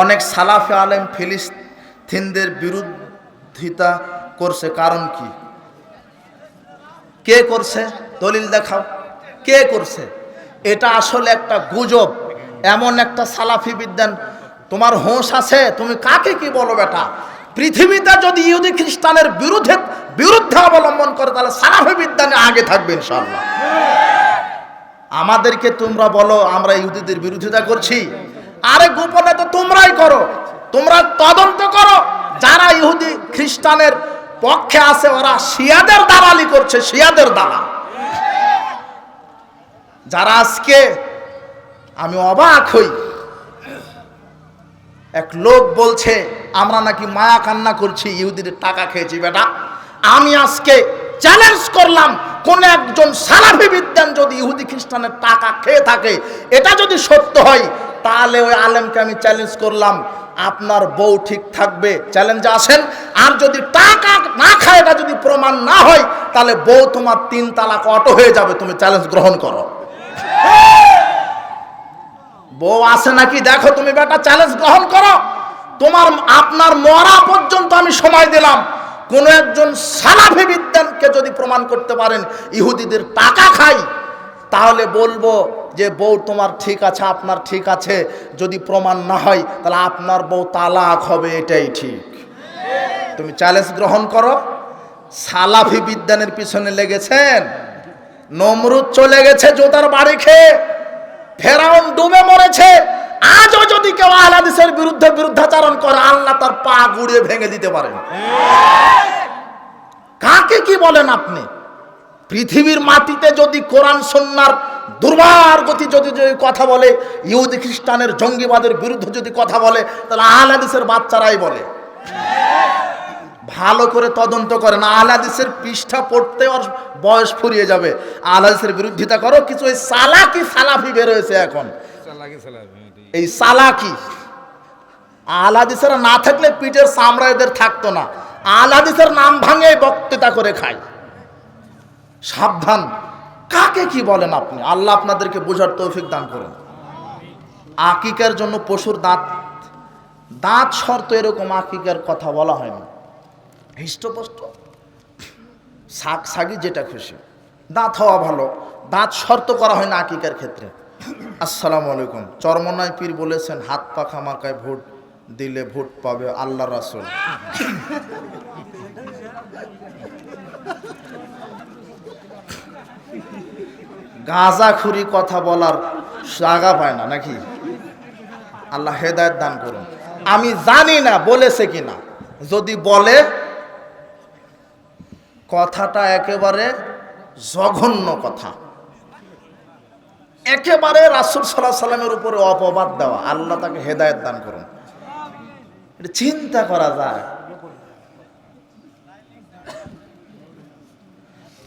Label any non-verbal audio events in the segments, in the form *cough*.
অনেক সালাফে আলেম ফিলিস্তিনদের বিরোধিতা করছে। কারণ কি? কে করছে? দলিল দেখাও। কে করছে? এটা আসলে একটা গুজব, এমন একটা সালাফি বিদ্যান। তোমার হোঁশ আছে, তুমি কাকে কি বলো বেটা? পৃথিবীতে যদি ইহুদি খ্রিস্টানের বিরুদ্ধে বিরুদ্ধে অবলম্বন করে, তাহলে সালাফি বিদ্যানে আগে থাকবে ইনশাল্লাহ আমাদেরকে তোমরা বলো, আমরা ইহুদিদের বিরোধিতা করছি? আরে গোপনে তো তোমরাই করো। তোমরা তদন্ত করো। যারা ইহুদি খ্রিস্টানের পক্ষে আছে, ওরা শিয়াদের দালালি করছে, শিয়াদের দালাল। যারা আজকে আমি অবাক হই, এক লোক বলছে, আমরা নাকি মায়া কান্না করছি, ইহুদিদের টাকা খেয়েছি, বেটা। আমি আজকে চ্যালেঞ্জ করলাম, কোন একজন সালাফি বিদ্যান যদি ইহুদি খ্রিস্টানের টাকা খেয়ে থাকে, এটা যদি সত্য হয় তাহলে ওই আলেমকে আমি চ্যালেঞ্জ করলাম, আপনার বউ ঠিক থাকবে চ্যালেঞ্জে আসেন। আর যদি টাকা না খায়, এটা যদি প্রমাণ না হয়, তাহলে বউ তোমার তিন তালাক অটো হয়ে যাবে, তুমি চ্যালেঞ্জ গ্রহণ করো। বউ আছে নাকি? দেখো তুমি বেটা চ্যালেঞ্জ গ্রহণ করো। তোমার, আপনার মরা পর্যন্ত আমি সময় দিলাম। কোন একজন সালাফি বিদ্যানকে যদি প্রমাণ করতে পারেন, ইহুদিদের টাকা খাই, তাহলে বলব যে বউ তোমার ঠিক আছে, আপনার ঠিক আছে, যদি প্রমাণ না হয়, তাহলে আপনার বউ তালাক হবে, এটাই ঠিক। তুমি চ্যালেঞ্জ গ্রহণ করো। সালাফি বিদ্যানের পিছনে লেগেছেন। নমরুদ চলে গেছে জোতার বাড়ি খেয়ে। ফেরাউন ডুবে মরেছে। আজও যদি কেউ আহলাদিসের বিরুদ্ধে বিরুদ্ধাচারণ করে, আল্লাহ তার পা গুড়িয়ে ভেঙে দিতে পারেন। কাকে কি বলেন আপনি? পৃথিবীর মাটিতে যদি কোরআন সন্ন্যার দুর্বার গতি যদি যদি কথা বলে ইহুদি খ্রিস্টানের জঙ্গিবাদের বিরুদ্ধে যদি কথা বলে তাহলে আহলাদিসের বাচ্চারাই বলে। ভালো করে তদন্ত করে না আহলাদিসের পৃষ্ঠা পড়তে ওর বয়স ফুরিয়ে যাবে। আহলাদিসের বিরোধিতা করো কিছু ওই সালাকি সালাফি বের হয়েছে এখন। এই সালাকি। আহলাদিসেরা না থাকলে পিঠের চামড়া এদের থাকতো না। আহলাদিসের নাম ভাঙে বক্তৃতা করে খায়। সাবধান। কাকে কি বলেন আপনি? আল্লাহ আপনাদেরকে বোঝার তৌফিক দান করেন। আকিকার জন্য পশুর দাঁত দাঁত শর্ত এরকম আকিকার কথা বলা হয় না। হৃষ্টপষ্ট, শাক শাগি যেটা খুশি। দাঁত হওয়া ভালো। দাঁত শর্ত করা হয় না আকিকার ক্ষেত্রে। আসসালামু আলাইকুম। চরমনায় পীর বলেছেন, হাত পাখা মার্কায় ভোট দিলে ভোট পাবে আল্লাহ রাসুল। গাঁজাখুরি কথা বলার জাগা পায় না, নাকি? আল্লাহ হেদায়ত দান করুন। আমি জানি না, বলেছে কিনা। যদি বলে, কথাটা একেবারে জঘন্য কথা। একেবারে রাসুল সাল্লাহ সাল্লামের উপরে অপবাদ দেওয়া। আল্লাহ তাকে হেদায়ত দান করুন। এটা চিন্তা করা যায়।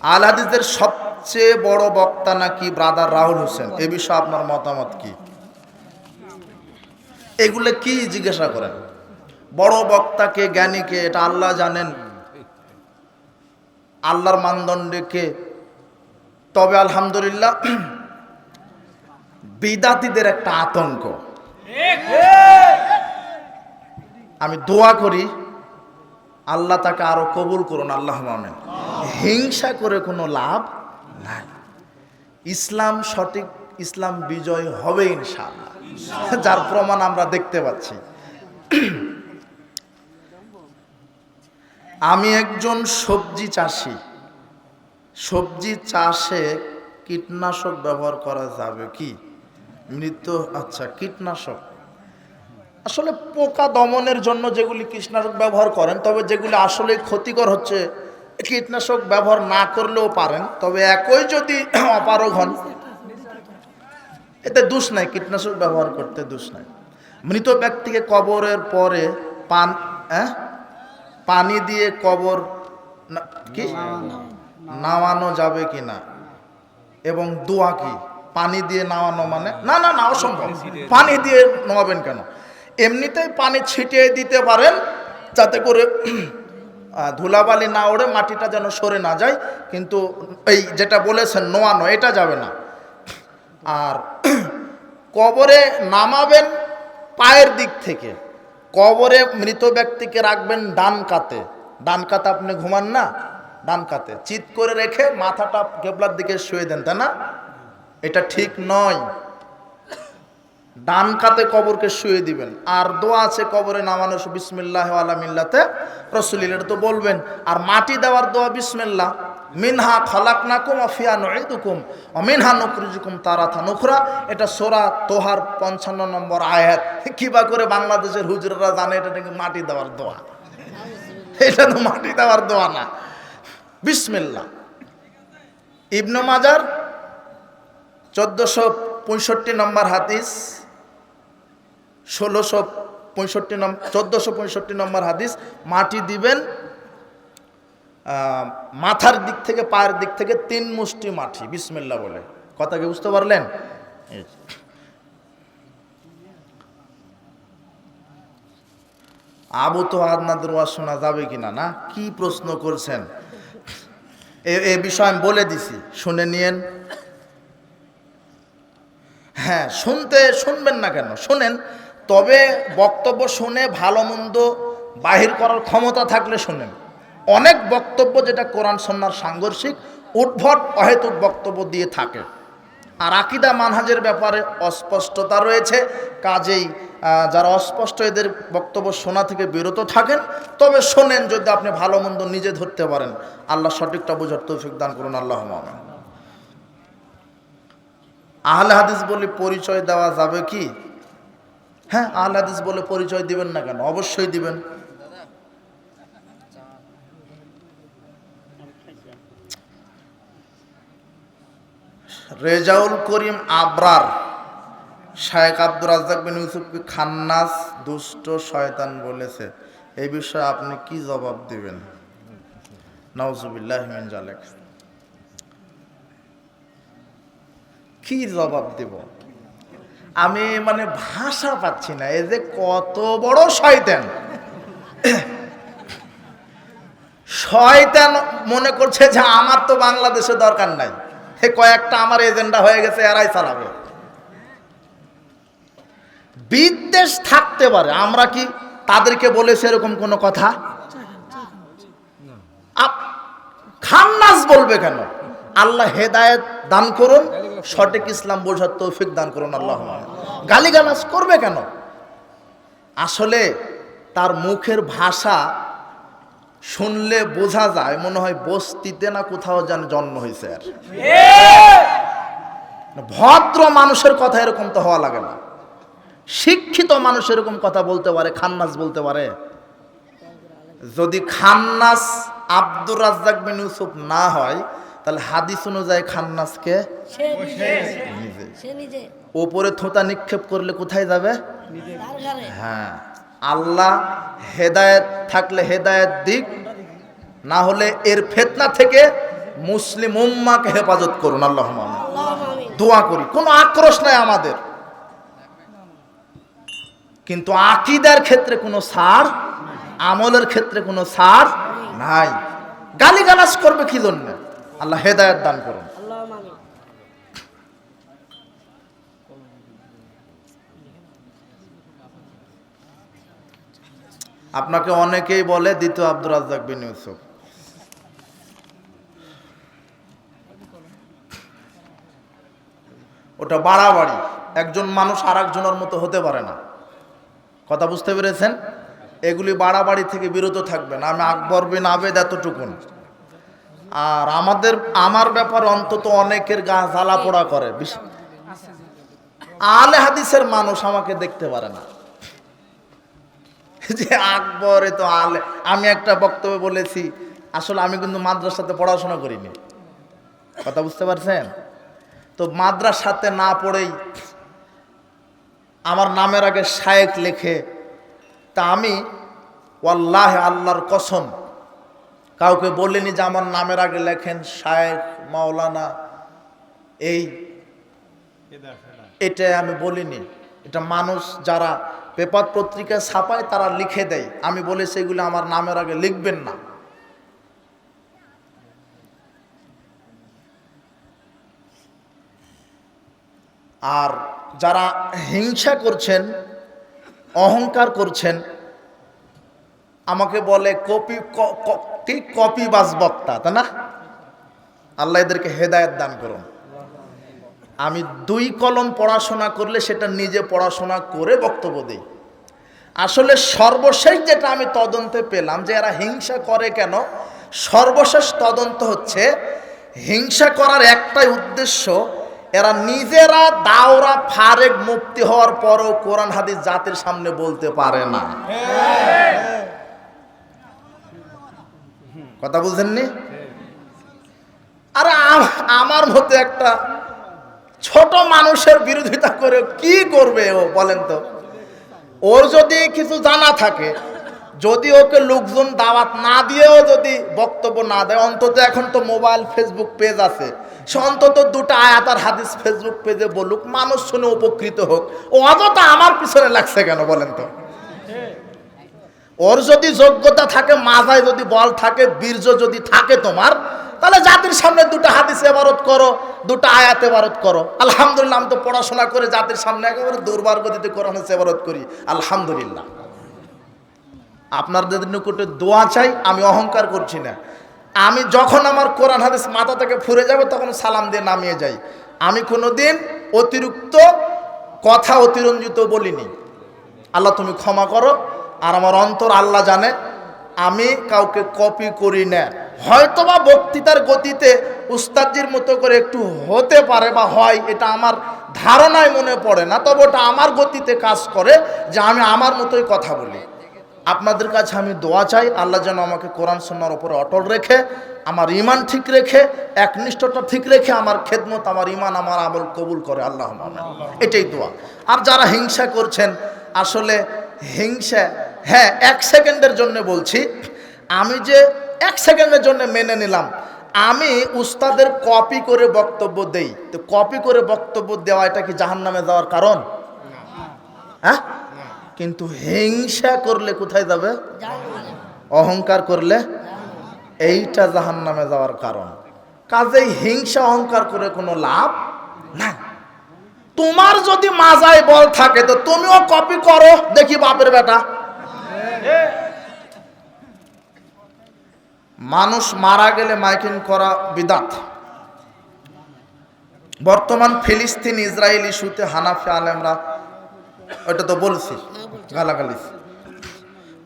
আলাদিদের সবচেয়ে বড় বক্তা নাকি ব্রাদার রাহুল হোসেন? এ বিষয়ে আপনার মতামত কি? এগুলো কি জিজ্ঞাসা করেন? বড় বক্তাকে জ্ঞানীকে এটা আল্লাহ জানেন। আল্লাহর মানদণ্ডকে তবে আলহামদুলিল্লাহ *clears throat* বিদাতিদের একটা আতঙ্ক। আমি দোয়া করি, আল্লাহ তাকে আরও কবুল করুন, আল্লাহ মামেন হিংসা করে কোনো লাভ নাই। ইসলাম সঠিক, ইসলাম বিজয় হবে ইনশাআল্লাহ। যার প্রমাণ আমরা দেখতে পাচ্ছি। আমি একজন সবজি চাষি। সবজি চাষে কীটনাশক ব্যবহার করা যাবে কি? মৃত আচ্ছা কীটনাশক। আসলে পোকা দমনের জন্য যেগুলি কীটনাশক ব্যবহার করেন, তবে যেগুলি আসলে ক্ষতিকর হচ্ছে কীটনাশক ব্যবহার না করলেও পারেন, তবে একই যদি *clears throat* অপারগ হন, এতে দোষ নাই, কীটনাশক ব্যবহার করতে দোষ নাই। মৃত ব্যক্তিকে কবরের পরে পান হ্যাঁ পানি দিয়ে কবর কি? নামানো যাবে কি না? এবং দোয়া কি? পানি দিয়ে নামানো মানে? না না না, অসম্ভব। পানি দিয়ে নামাবেন কেন? এমনিতেই পানি ছিটিয়ে দিতে পারেন, যাতে করে *clears throat* ধুলাবালি না ওড়ে, মাটিটা যেন সরে না যায়। কিন্তু এই যেটা বলেছেন নোয়ানো এটা যাবে না। আর *clears throat* কবরে নামাবেন পায়ের দিক থেকে। কবরে মৃত ব্যক্তিকে রাখবেন ডান কাতে। ডান কাতে আপনি ঘুমান না, ডান কাতে। চিত করে রেখে মাথাটা কেবলার দিকে শুয়ে দেন, তাই না? এটা ঠিক নয়। ডান কাতে কবরকে শুয়ে দিবেন, আর দোয়া আছে কবরে নামানো বিসমিল্লাহ আলা মিল্লাতে রসুলিল এটা তো বলবেন। আর মাটি দেওয়ার দোয়া বিসমিল্লাহ, মিনহা খালাক নাকুম অফিয়া নঈদুকুম ও মিনহা নকরুজুকুম তারাথা নুখরা, এটা সোরা তোহার পঞ্চান্ন নম্বর আয়াত। কিবা করে বাংলাদেশের হুজুররা জানে, এটা নাকি মাটি দেওয়ার দোয়া? এটা তো মাটি দেওয়ার দোয়া না। বিসমিল্লাহ। ইবনু মাজার, চোদ্দোশো পঁয়ষট্টি নম্বর হাদিস। ষোলোশো পঁয়ষট্টি নম্বর চোদ্দোশো পঁয়ষট্টি নম্বর হাদিস, মাটি দিবেন মাথার দিক থেকে, পায়ের দিক থেকে তিন মুষ্টি মাটি বিসমিল্লা বলে। কথা কি বুঝতে পারলেন। আবু তো আপনাদের ওয়াজ শোনা যাবে কিনা না? কি প্রশ্ন করছেন? এ বিষয় আমি বলে দিছি, শুনে নিয়েন। হ্যাঁ শুনতে, শুনবেন না কেন? শোনেন তবে বক্তব্য শুনে ভালো মন্দ বাহির করার ক্ষমতা থাকলে শোনেন। অনেক বক্তব্য যেটা কোরআন সন্ন্যার সাংঘর্ষিক, উদ্ভট, অহেতুক বক্তব্য দিয়ে থাকে। আর আকিদা মানহাজের ব্যাপারে অস্পষ্টতা রয়েছে। কাজেই যারা অস্পষ্ট এদের বক্তব্য শোনা থেকে বিরত থাকেন, তবে শোনেন যদি আপনি ভালো মন্দ নিজে ধরতে পারেন। আল্লাহ সঠিকটা বোঝার তৌফিক দান করুন, আল্লাহ আহলে হাদিস বলে পরিচয় দেওয়া যাবে কি? হ্যাঁ আহলে হাদিস বলে পরিচয় দিবেন না কেন? অবশ্যই দিবেন। রেজাউল করিম আবরার শায়েক আব্দুর রাজ্জাক বিন ইউসুফকে খান্নাস দুষ্ট শয়তান বলেছে? এই বিষয়ে আপনি কি জবাব দিবেন? নওজুবিল্লাহ মিন জালেক। কি জবাব দেব? আমি মানে ভাষা পাচ্ছি না এই যে কত বড় শয়তান। শয়তান মনে করছে যে আমার তো বাংলাদেশে দরকার নাই হে কয়েকটা আমার এজেন্ডা হয়ে গেছে, এরাই চালাবে। বিদ্বেষ থাকতে পারে, আমরা কি তাদেরকে বলেছি এরকম কোনো কথা? খান্নাস বলবে কেন? আল্লাহ হেদায়েত দান করুন সঠিক ইসলাম বোঝার তৌফিক দান করুন আল্লাহ। গালিগালাজ করবে কেন? আসলে তার মুখের ভাষা শুনলে বোঝা যায়, মনে হয় বস্তিতে না কোথাও যেন জন্ম হয়েছে আর। ভদ্র মানুষের কথা এরকম তো হওয়া লাগে না। শিক্ষিত মানুষ এরকম কথা বলতে পারে, খান্নাস বলতে পারে। যদি খান্নাস আব্দুর রাজ্জাক বিন ইউসুফ না হয় তাহলে হাদিস অনুযায়ী খান্নাসকে ওপরে থোঁতা নিক্ষেপ করলে কোথায় যাবে? হ্যাঁ। আল্লাহ হেদায়েত থাকলে হেদায়েত দিক না হলে এর ফেতনা থেকে মুসলিম উম্মাকে হেফাজত করুন আল্লাহ আল্লাহ দোয়া করি কোনো আক্রোশ নাই আমাদের। কিন্তু আকিদার ক্ষেত্রে কোনো সার আমলের ক্ষেত্রে কোনো সার নাই। গালিগালাজ করবে কি জন্য? আল্লাহ হেদায়েত দান করুন। আপনাকে অনেকেই বলে দ্বিতীয় আব্দুর রাজ্জাক বিন ইউসুফ। ওটা বাড়াবাড়ি। একজন মানুষ আর একজনের মতো হতে পারে না। কথা বুঝতে পেরেছেন? এগুলি বাড়াবাড়ি থেকে বিরত থাকবেন। আমি আকবর বিন আবেদ এতটুকুন। আর আমাদের, আমার ব্যাপারে অন্তত অনেকের গা জ্বালা পোড়া করে আলে হাদিসের মানুষ আমাকে দেখতে পারে না। যে আকবরে তো আলে আমি একটা বক্তব্য বলেছি, আসলে আমি কিন্তু মাদ্রাসাতে পড়াশোনা করিনি। কথা বুঝতে পারছেন? তো মাদ্রাসাতে না পড়েই আমার নামের আগে শায়েক লেখে, তা আমি, ওয়াল্লাহ আল্লাহর কসম কাউকে বলিনি যে আমার নামের আগে লেখেন শায়েক মাওলানা। এই এটা আমি বলিনি। এটা মানুষ যারা পেপার পত্রিকা ছাপায় তারা লিখে দেয়। আমি বলে সেগুলো আমার নামের আগে লিখবেন না। আর যারা হিংসা করছেন, অহংকার করছেন আমাকে বলে কপি, ক- ক- কি কপি বাস বক্তা, তাই না? আল্লাহ এদেরকে হেদায়ত দান করুন। আমি দুই কলম পড়াশোনা করলে সেটা নিজে পড়াশোনা করে বক্তব্য দিই। আসলে সর্বশেষ যেটা আমি তদন্তে পেলাম যে এরা হিংসা করে কেন? সর্বশেষ তদন্ত হচ্ছে হিংসা করার একটাই উদ্দেশ্য এরা নিজেরা দাওরা ফারেক মুক্তি হওয়ার পরও কোরআন হাদিস জাতির সামনে বলতে পারে না। কথা বুঝেননি আর আমার মতো একটা ছোট মানুষের বিরোধিতা করে কি করবে ও, বলেন তো। ওর যদি কিছু জানা থাকে, যদি ওকে লোকজন দাওয়াত না দিয়েও যদি বক্তব্য না দেয়, অন্তত এখন তো মোবাইল, ফেসবুক পেজ আছে। সে অন্তত দুটো আয়াত আর হাদিস ফেসবুক পেজে বলুক, মানুষ শুনে উপকৃত হোক। ও অযথা আমার পিছনে লাগছে কেন, বলেন তো? ওর যদি যোগ্যতা থাকে মাথায় যদি বল থাকে, বীর্য যদি থাকে তোমার, তাহলে জাতির সামনে দুটো হাদিস এবারত করো, দুটো আয়াত এবারত করো। আলহামদুলিল্লাহ, আমি তো পড়াশোনা করে জাতির সামনে একেবারে দুর্বার গতিতে কোরআন এবারত করি। আলহামদুলিল্লাহ। আপনাদের নিকটে দোয়া চাই, আমি অহংকার করছি না। আমি যখন আমার কোরআন হাদিস মাথা থেকে ফুরে যাবে, তখন সালাম দিয়ে নামিয়ে যাই। আমি কোনোদিন অতিরিক্ত কথা অতিরঞ্জিত বলিনি। আল্লাহ তুমি ক্ষমা করো আর আমার অন্তর আল্লাহ জানে, আমি কাউকে কপি করি না। হয়তোবা বক্তৃতার গতিতে উস্তাদজির মতো করে একটু হতে পারে বা হয়, এটা আমার ধারণায় মনে পড়ে না, তবে ওটা আমার গতিতে কাজ করে যে আমি আমার মতোই কথা বলি। আপনাদের কাছে আমি দোয়া চাই, আল্লাহ যেন আমাকে কোরআন সন্ন্যার ওপরে অটল রেখে, আমার ইমান ঠিক রেখে, একনিষ্ঠতা ঠিক রেখে আমার খেদমত, আমার ইমান আমার আমল কবুল করে আল্লাহ। এটাই দোয়া। আর যারা হিংসা করছেন, আসলে হিংসা হ্যাঁ এক সেকেন্ডের জন্য বলছি। আমি যে এক সেকেন্ডের জন্য মেনে নিলাম আমি উস্তাদের কপি করে বক্তব্য দেই। তো কপি করে বক্তব্য দেওয়া এটা কি জাহান্নামে যাওয়ার কারণ? হ্যাঁ? কিন্তু হিংসা করলে কোথায় যাবে? অহংকার করলে? এইটা জাহান নামে যাওয়ার কারণ। কাজেই হিংসা অহংকার করে কোনো লাভ না। তোমার যদি মাজায় বল থাকে তো তুমিও কপি করো দেখি বাপের বেটা। মানুষ মারা গেলে মাইকিং করা বিদাত। বর্তমান ফিলিস্তিন ইসরায়েল ইস্যুতে হানাফি আলেমরা, ওটা তো বলছি, গালাগালি।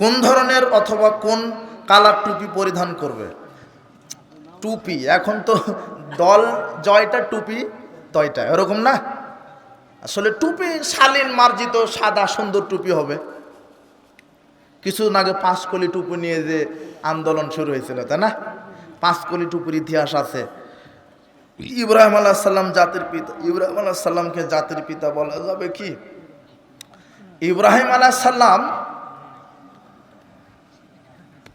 কোন ধরনের অথবা কোন কালার টুপি পরিধান করবে? টুপি, এখন তো দল জয়টা টুপি, তয়টা, এরকম না? আসলে টুপি শালীন, মার্জিত, সাদা, সুন্দর টুপি হবে। কিছুদিন আগে পাঁচকলি টুপি নিয়ে যে আন্দোলন শুরু হয়েছিল, তাই না? পাঁচ কলি টুপুর ইতিহাস আছে। ইব্রাহিম আলাহ সাল্লাম জাতির পিতা, ইব্রাহিম আলাহ সাল্লামকে জাতির পিতা বলা যাবে কি? ইব্রাহিম আলাহ সাল্লাম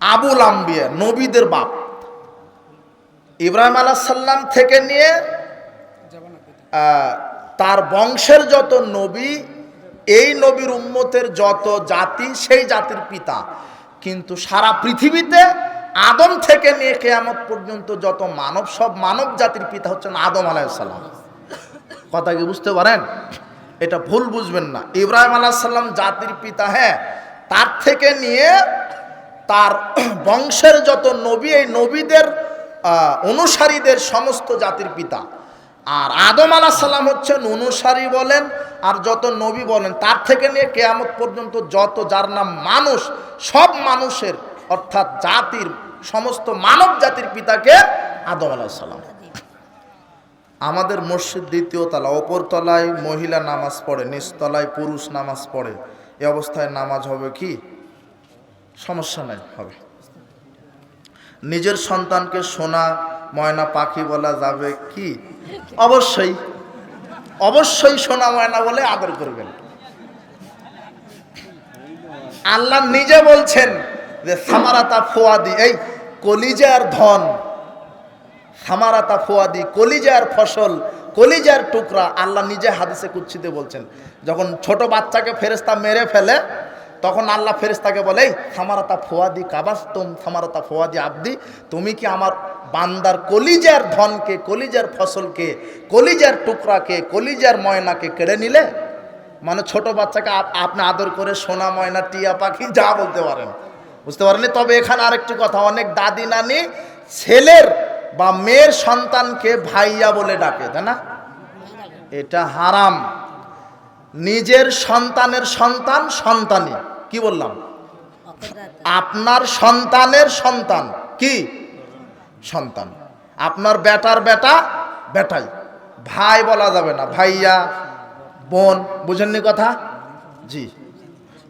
আবুল আম্বিয়া, নবীদের বাপ। ইব্রাহিম আলাহ সাল্লাম থেকে নিয়ে তার বংশের যত নবী এই নবীর উম্মতের যত জাতি, সেই জাতির পিতা। কিন্তু সারা পৃথিবীতে আদম থেকে নিয়ে কেয়ামত পর্যন্ত যত মানব, সব মানব জাতির পিতা হচ্ছেন আদম আলাইসাল্লাম কথা কি বুঝতে পারেন? এটা ভুল বুঝবেন না। ইব্রাহিম আলাহ সাল্লাম জাতির পিতা হ্যাঁ তার থেকে নিয়ে তার বংশের যত নবী, এই নবীদের অনুসারীদের সমস্ত জাতির পিতা। আর আদম আলাহ সাল্লাম হচ্ছেন অনুসারী বলেন, আর যত নবী বলেন, তার থেকে নিয়ে কেয়ামত পর্যন্ত যত যার নাম মানুষ, সব মানুষের, অর্থাৎ জাতির, সমস্ত মানব জাতির পিতাকে আদম আলাহ সাল্লাম আমাদের মসজিদ দ্বিতীয় তলা, ওপর তলায় মহিলা নামাজ পড়ে নিচতলায় পুরুষ নামাজ পড়ে। এ অবস্থায় নামাজ হবে কি? সমস্যা নাই, হবে। নিজের সন্তানকে সোনা ময়না পাখি বলা যাবে কি? অবশ্যই অবশ্যই সোনা ময়না বলে আদর করবেন। আল্লাহ নিজে বলছেন যে, সামারাতা ফোয়াদি এই কলিজার ধন, সামারাতা ফোয়াদি, কলিজার ফসল, কলিজার টুকরা আল্লাহ নিজে হাদিসে কুচ্ছিতে বলছেন। যখন ছোট বাচ্চাকে ফেরেস্তা মেরে ফেলে তখন আল্লাহ ফেরেস্তাকে বলে, এই, সামারাতা ফোয়াদি কাবাস্তম, সামারাতা ফোয়াদি আব্দি, তুমি কি আমার বান্দার কলিজার ধনকে, কলিজার ফসলকে, কলিজার টুকরাকে, কলিজার ময়নাকে কেড়ে নিলে? মানে ছোট বাচ্চাকে আপ- আপনি আদর করে সোনা, ময়না, টিয়া, পাখি, যা বলতে পারেন। বুঝতে পারেননি তবে এখানে আরেকটি কথা, অনেক দাদি, নানি ছেলের বা মেয়ের সন্তানকে ভাইয়া বলে ডাকে, তাই না? এটা হারাম। নিজের সন্তানের সন্তান সন্তানই। কি বললাম? আপনার সন্তানের সন্তান। কি? সন্তান। আপনার বেটার বেটা বেটাই। ভাই বলা যাবে না। ভাইয়া, বোন। বুঝেননি কথা? জি।